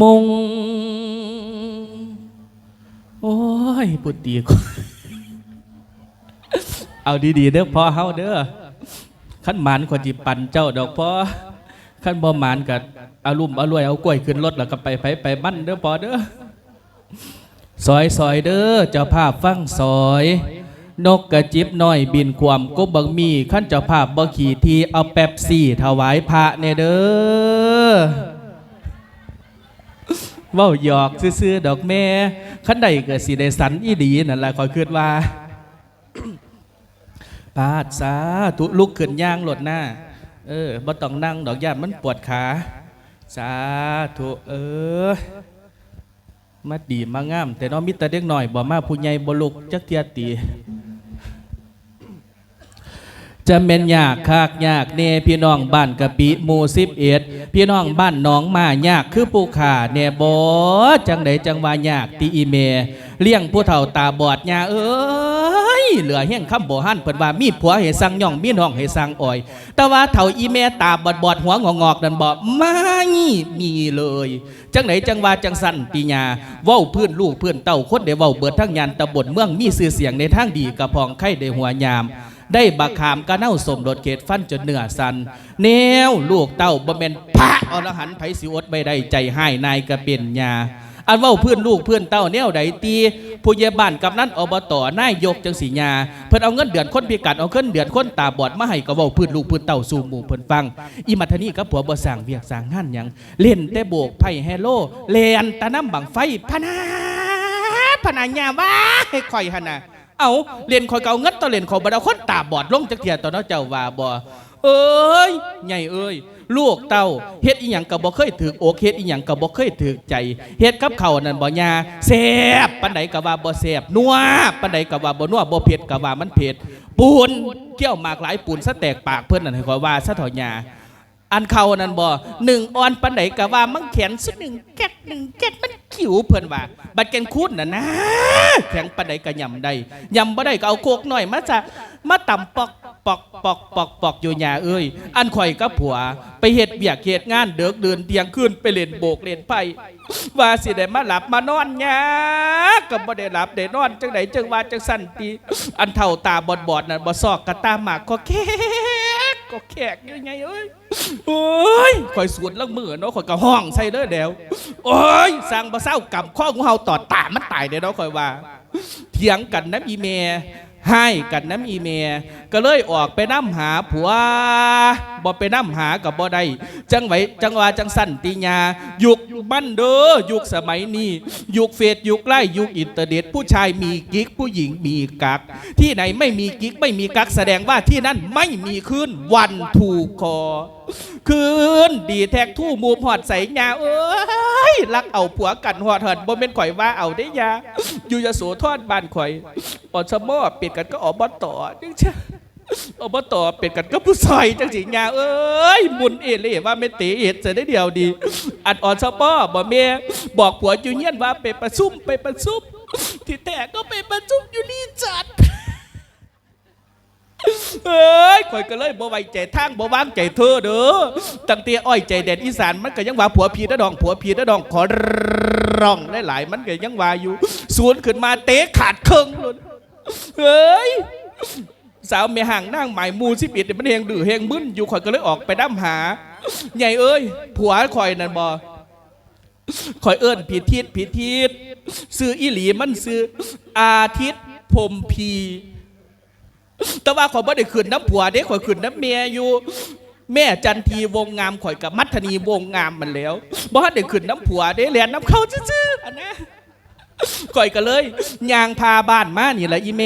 มง โอ้ยปุตตีก่อนเอาดีๆเด้อพ่อเฮาเด้อขั้นหมานคนที่ปั่นเจ้าดอกพ่อขั้นบ่หมานกับอารุ่มอร่วยเอากล้วยขึ้นรถแล้วก็ไปไปไปมั่นเด้อพ่อเด้อซอยซอยเด้อเจ้าภาพฟังซอย นกกระจิบน้อยบินความกบบังมีขั้นเจ้าภาพบ่ขี่ทีเอาแป๊บซี่ถวายพระเนเด้อ เว้าหยอกซื่อๆดอกแม่ขันใดเกิดสิได้สันอีดีนั่นแหละคอยคิดว่าปาดสาตุลุกขึ้นย่างหลดหน้า เออบ่ต้องนั่งดอกญาติมันปวดขาสาธุเออมาดีมางาม แต่น้องมิตรเด็กหน่อยบ่มาผู้ใหญ่บ่ลุกจักเทียตี จะเป็นยากคากยากเนพี่น้องบ้านกะปิหมู่สิบเอ็ดพี่น้องบ้านหน้องมายากคือปูขาเนบอจังใดจังว่ายากตีอีเม เลี้ยงผู้เฒ่าตาบอดยาเอ้ยเหลือเฮี้ยงคำโบหันเพิ่นว่ามีผัวให้สั่งย่องมีน้องให้สั่งอ่อย แต่ว่าเฒ่าอีเมตาบอดบอดหัวงอกงอกๆนั่นบอกไม่มีเลยจังไหนจังว่าจังสันปีญาเว้าพื้นลูกพื้นเต้าคนได้เว้าเบิดทั้งยานตำบลเมืองมีชื่อเสียงในทางดีกระพองไข่ได้หัวยาม ได้บักขามกระเน่าสมรสเขตฟันจนเนื้อสันแนวลูกเต้าบ่แม่นพระอรหันต์ไผสิอดไม่ได้ใจให้นายกระเป็นยาอันว้าเพื่อนลูกเพื่อนเต้าแนวใดตีผู้ใหญ่บ้านกับนั้นอบตนายยกจังสีญาเพิ่นเอาเงินเดือนคนพิการเอาเงินเดือนคนตาบอดมาให้ก็เว้าเพื่อนลูกเพื่อนเต้าสู่หมู่เพิ่นฟังอีมัทนีกับผัวบ่สร้างเวียกสร้างงานหยังเล่นแต่โบกไพ่แฮโลเล่นตะน้ำบังไฟพนาพนายาว่าให้ข่อยหั่นน่ะ เอาเรียนคอยเกาเงินต่อเรียนขอยบดาคนตาบอดลงจักเทียตอนนั้นเจ้าว่าบ่เอ้ยใหญ่เอ้ยลูกเต้าเฮ็ดอีหยังก็บ่เคยถึกอกเฮ็ดอีหยังก็บ่เคยถึกใจเฮ็ดกับเขานั่นบ่ยาแซ่บปานใดก็ว่าบ่แซ่บนัวปานใดก็ว่าบ่นัวบ่เผ็ดก็ว่ามันเผ็ดปูนเกี่ยวมากหลายปูนซะแตกปากเพิ่นนั่นให้ขอยว่าซะเถอะยา อันเขานั่นบ่หนึ่งออนปานใดก็ว่ามันแขนสุดหนึ่งแก๊กหนึ่งแก๊กมันขิวเพิ่นว่าบัดแกนคูดน่ะนะแข็งปานใดก็ยำได้ยำบ่ได้ก็เอาโคกหน่อยมาจะมาตำปอกปอกปอกปอกปอกอยู่หยาเอ้ยอันข่อยกับผัว ไปเฮ็ดเบียกเฮ็ดงานเดือกเดินเที่ยงคืนไปเล่นโบกเล่นไพ่ว่าสิได้มาหลับมานอนหยาก็บ่ได้หลับได้นอนจังไดจังว่าจังสั่นตีอันเท่าตาบอดบอดๆนั่นบ่ซอกกะตาหมากก็แข ก็แขกยังไงเอ้ยโอ้ยคอยสวดลังมือเนาะคอยกระห้องใส่เด้อเดี๋ยวโอ้ยสร้างบ่เศร้ากำข้อของเฮาตอดตามันตายเด้อเนาะคอยว่า เถียงกันน้ำอีเม ให้กันน้ำอีเมียก็เลยออกไปน้ำหาผัวบ่ไปน้ำหากับบ่ได้จังไหวจังว่าจังสั่นติญายุคบันเด้อยุคสมัยนี้ ยุคเฟซยุคไล่ยุคอินเทอร์เน็ตผู้ชายมีกิ๊กผู้หญิงมีกัก ที่ไหนไม่มีกิ๊กไม่มีกักแสดงว่าที่นั่นไม่มีคืนวันถูกคอคืนดีแท็กทู่มูมหอดใส่ยาเอ้ย รักเอาผัวกันหอดเหินบ่เป็นข่อยว่าเอาได้ยาอยู่ยโสทอดบ้านข่อยปอดสมอเป็ดกันก็ออบต่อจังเช่อบต่อเป็ดกันก็ผู้ซอยจังสิยาเอ้ยมุนเอเล่ว่าไม่เตะเอ็ดจะได้เดียวดี อัดอ่อนสมอบ่เมียบอกผัวอยู่เงียนว่าไปประชุมไปประชุมที่แต่ก็ไปประชุมอยู่นี่จัด เอ้ยข่อยก็เลยบ่ไว้ใจทางบ่วางใจเธอเด้อตั้งแต่อ้อยใจเด่นอีสานมันก็ยังว่าผัวพีนะดองผัวพีนะดองขอร้องหลายๆมันก็ยังว่าอยู่สวนขึ้นมาเตะขาดเครื่องเลยเฮ้ยสาวเมียห่างนั่งหมายมูสิบิดมันเฮงดื้อเฮงมึนอยู่ข่อยก็เลยออกไปน้ำหาใหญ่เอ้ยผัวข่อยนั่นบ่ข่อยเอิ้นผิดทิศผิดทิศซื้ออีหลีมันซื้ออาทิตย์พมพี แต่ว่าข่อยบ่ได้ขึ้นน้ำผัวเด้ข่อยขึ้นน้ำเมียอยู่ แม่จันทีวงงามข่อยกับมัทนีวงงามมันแล้วบ่ได้ขึ้นน้ำผัวเด้แลนน้ำเข้าซื่อๆอันนะข่อยก็เลยยางพาบ้านมานี่แหละอีเม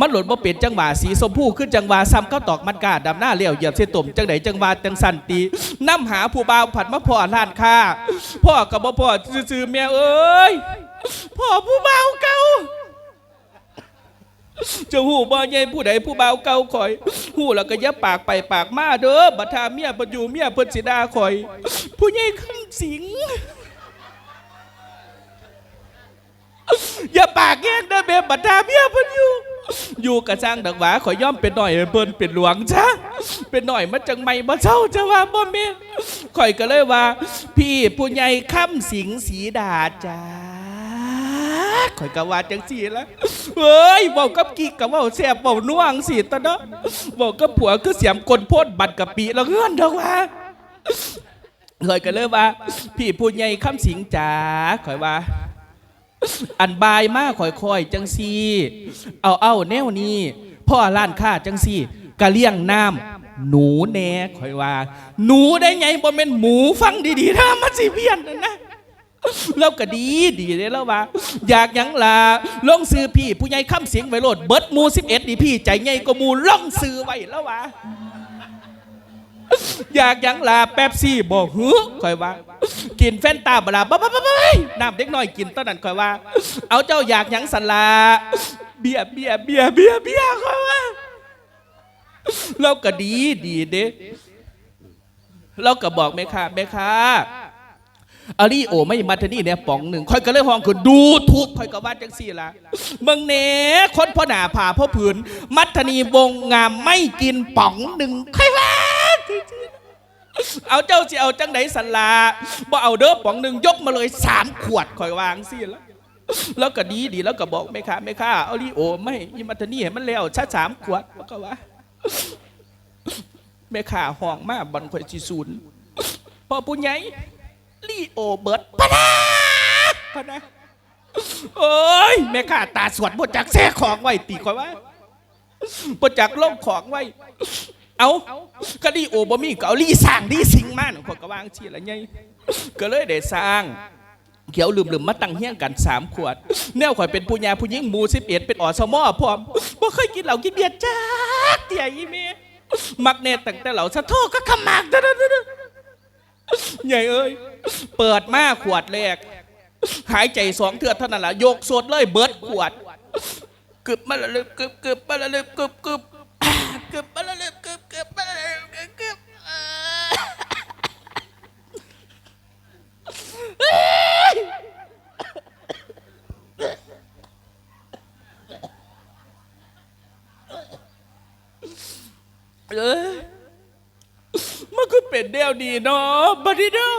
มันหล่นบ่เป็นจังหวะสีชมพูขึ้นจังหวะซ้ำเข้าตอกมันกาดำหน้าเลี้ยวเหยียบเส้นตุ่มจังไหนจังหวะจังสันตีน้ำหาผู้บ่าวผัดมาพ่อร้านค้าพ่อกับบ่พ่อซื่อๆแม่เอ้ยพ่อผู้บ่าวเก่า จะหูบ่ใหญ่ผู้ใดผู้บ่าวเก่าข่อยหูแล้วก็ย่าปากไปปากมาเด้อบัดทาเมียบ่อยู่เมียเพิ่นสิดาข่อย ผู้ใหญ่คำสิงอย่าปากแยกเด้อแม่บัดทาเมียเพิ่นอยู่อยู่กระจ้างดักหวาขอยย่อมเป็นหน่อยเพิ่นเป็นหลวงจ้ะเป็นหน่อยมาจังไม่บ่เจ้าจะว่าบ่แม่ข่อยก็เลยว่า พี่ผู้ใหญ่ค่ำสิงสีดาจ้าข่อยก็ว่าจังสี่ละ เฮ้ยเว้ากับกิ๊กก็เว้าแซ่บเว้าน่วงสิตะเนาะเว้ากับผัวคือเสียมกลโพดบัดกะปิแล้วเฮือนดอกว่าเคยก็เลยว่า พี่ผู้ใหญ่คำสิงจ๋าข่อยว่า อันบายมากข่อยๆจังซีเอาเอาแนวนี้พ่อร้านค้าจังซีกะเลี้ยงน้ำหนูแน่ข่อยว่า หนูได้ไงบ่แม่นหมูฟังดีๆนะมันสิเพี้ยนนะ เราก็ดีดีเลยแล้วว่า อยากหยังล่ะลงซื้อพี่ ผู้ใหญ่คำเสียงไว้โลดเบิดมู11นี่พี่ใจใหญ่กว่ามูลองซื้อไว้แล้วว่าอยากหยังลาแป๊บซี่บอกหือคอยว่า กินแฟนตาบลาบ้าบ้าบ้าน้ำเด็กน้อยกินตอนนั้นคอยว่า เอาเจ้าอยากหยังสันลาเบียเบียเบียเบียเบียคอยว่าเราก็ดีดีเด้เราก็บอกแม่ค้าแม่ค้า อารีโอไม่มาทนี่เนี่ยป๋องหนึ่งคอยก็เลยห้องคือดูทุกคอยก็ว่าจังสี่ละเมืองเน่คนพ่อหนาผ่าพ่อผืน มัทนีวงงามไม่กินป๋องหนึ่งคอยว่าเอาเจ้าสิเอาจังไหนสันลาบ่เอาเด้อป๋องหนึ่งยกมาเลยสามขวดคอยวางสิแล้วแล้วก็ดีดีแล้วก็บอกแม่ค้าแม่ค้าเอาลีโอไม่ยิมัตนี่ให้มันแล้วชาสามขวดแล้วก็ว่าแม่ค้าห้องมาบันข่อยสิศูนย์พอผู้ใหญ่ ลีโอเบิร์ดพะนะพะนะโอ้ยแม่ค้าตาสวดบ่จักแซ่ของไว้ตีข่อยว่าบ่จักล่องของไว้ เอาก็ดีโอบ่มีก็เอาลีสร้างดีสิงมาหนูคนก็วางชีละไงก็เลยได้สร้างเขียวลืมลืมๆมาตั้งเฮี้ยงกันสามขวด แนวข่อยเป็นผู้ยาผู้หญิงหมูสิบเอ็ดเป็นออสมอพร้อมบ่เคยกินเหล้ากินเบียร์จ้าเตี่ยอีเมมักเนตตั้งแต่เหล่าสะโทก็ขมากเด้อใหญ่เอ้ย เปิดมาขวดแรก หายใจสองเทือเท่านั้นแหละโยกสดเลยเบิดขวดกึบมาละลึบกึบกึบมาละลึบกึบกึบกึบมาละลึบกึบกึบมาละลึบกึบกึบเอ้ยมันก็เป็นแนวดีเนาะบัดนี้เนาะ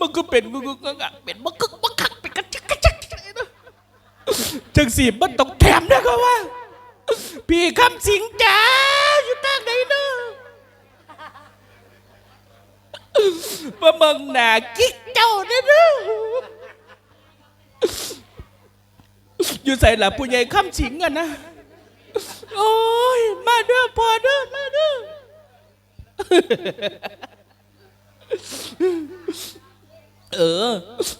มันก็เป็นงุกงกะเป็นบักกึกบักคักเป็นกระจักกระจักเนาะจังสีมันต้องแถมนะก็ว่า พี่คำสิงจ้าอยู่ทางไหนเนาะมาเมืองหนากิ๊กเจ้าเนี่ยนาะอยู่ใส่หละผู้ใหญ่คำสิงอะนะโอ้ย มาเด้อพอเด้อมาเด้อ เออ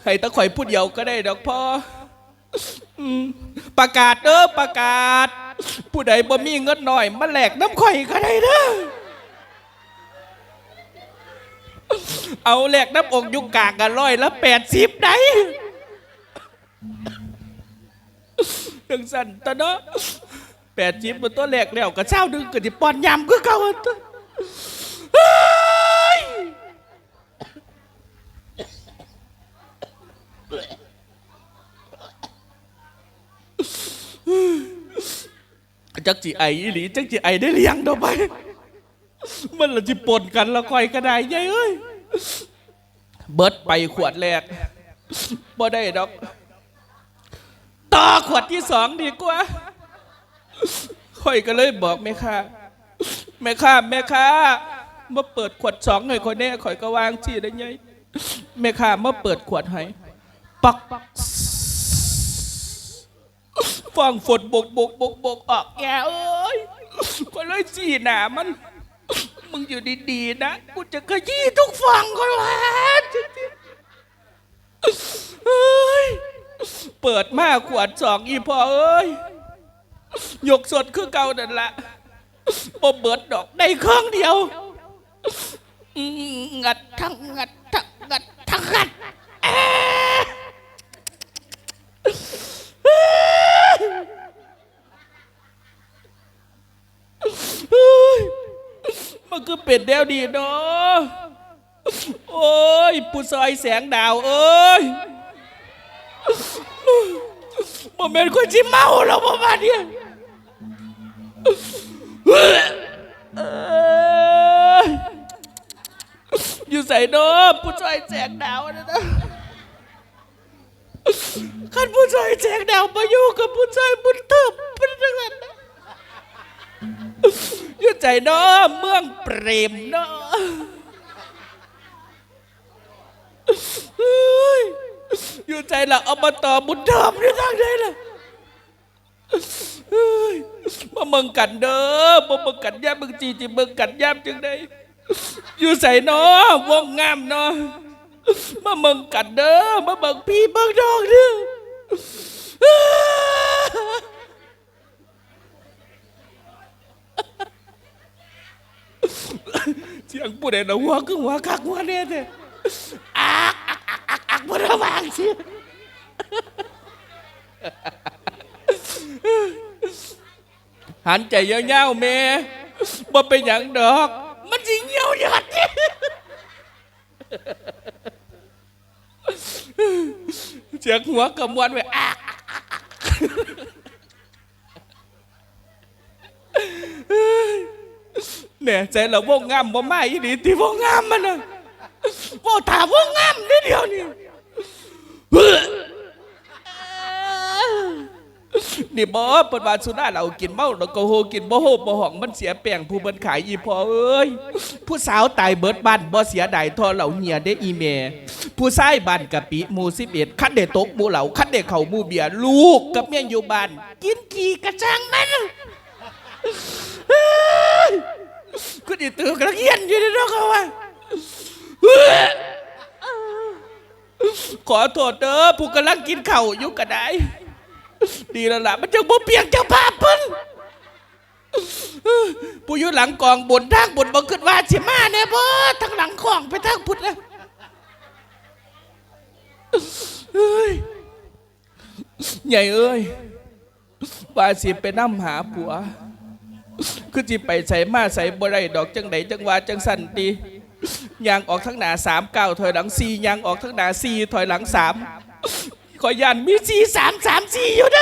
ให้ตะข่อยพูดเดียวก็ได้ดอกพ่ออืมประกาศเด้อประกาศ ผู้ใดบ่มีเงินหน่อยมาแหลกน้ำข่อยก็ได้เด้อเอาแหลกน้ำอกยุกกากกันร้อยละแปดสิบได้ถึงสั่นตะเนาะแปดจิบบนตัวแรกแล้วก็เช้าดึงก็ที่ปอนยำก็เก่าอันตัวเฮ้ย จักจีไออีหลีจักจีไอได้เลี้ยงดอไป มันละจิปนกันละคอยกระไดยัยเอ้ย เบิดไปขวดแรกบ่ได้ดอก ต่อขวดที่สองดีกว่าข่อยก็เลยบอกแม่ค้าแม่ค้าแม่ค้ามาเปิดขวดสองหน่อยคนแน่ข่อยก็วางชีได้ไงแม่ค้ามาเปิดขวดให้ ปักฟังฝนบกบกบกบกออกแกเอ้ยก็เลยจีหนามัน มึงอยู่ดีๆนะกูจะขยี้ทุกฝั่งก็แล้วเฮ้ยเปิดมาขวดสองอีพอเอ้ยยกสดคือเก่านั่นละบ่เบิดดอกได้เครื่องเดียวงัดทั้งงัดทั้งงัดทั้งงัดเอ๊ะเฮ้ย ก็เป็นแนวดีเนาะโอ้ยผู้ซอยแสงดาวเอ้ยบ่แม่นคนที่เมาแล้วประมาณเนี้ยอยู่ใส่โนมผู้ชายแจกดาวนะนะขันผู้ชายแจกดาวมาอยู่กับผู้ชายบุญเติบเป็นยังไงนะ อยู่ใจเน้อเมืองเปรมเนาะเฮ้ยอยู่ใจละเอามาตอบุญเติบนี่ทางใดล่ะเฮ้ยมาเมืองกันเด้อมาเมืองกันแย่เมืองจีจีเมืองกันแย่จังไดอยู่ใส่เนาะวงงามเนาะมาเมืองกันเด้อมาเมืองพี่เมืองดองเด้อ เสียงผู้ใดนะหัวคือหัวคักหัวเนี่ยเด้อักอักอักอักอักบ่ระวังเสียหันใจเงี้ยวๆแม่บ่เป็นหยังดอก มันสิเหี่ยวหยัดเสียงหัวกำมวนไว้อักอักอักอัก เนี่ยใจเราวงงามบ่มาอีดีที่วงงามมันน่ะบ่ถามวงงามนิดเดียวนี่นี่บ่เปิดว่าสุดาเรากินเมาแล้วก็โหกินบ่โหบ่ห้องมันเสียแป้งผู้บิ่นขายอีพอเอ้ยผู้สาวตายเบิดบ้านบ่เสียดายทอเหล่าเหียได้อีเมผู้ชายบ้านกะปิหมู่11คันได้ตกหมู่เหล่าคันได้เข้าหมู่เบียร์ลูกกับเมียอยู่บ้านกินขี้กระช่างมัน เฮ้ยคุณอีตือกระเกียนอยู่ในรถเขาว่าขอโทษเด้อผู้กำลังกินข้าวอยู่ก็ได้ ดีแล้วล่ะมันจะบ่เปียกเจ้าภาพเพิ่นผู้อยู่หลังกองบนทางบนบ่คิดว่าสิมาแน่บ่ทางหลังของไปทางพุทธแล้วเฮ้ยใหญ่เอ้ยว่าสิไปนำหาผัว คือจิไปใส่มาใส่บ่ได้ดอกจังไดจังว่าจังสั่นตียางออกทั้งหน้าสามเก้าถอยหลังสี่ยางออกทั้งหน้าสี่ถอยหลังสามขอยันมีสี่สามสามสี่อยู่เด้อค่ะ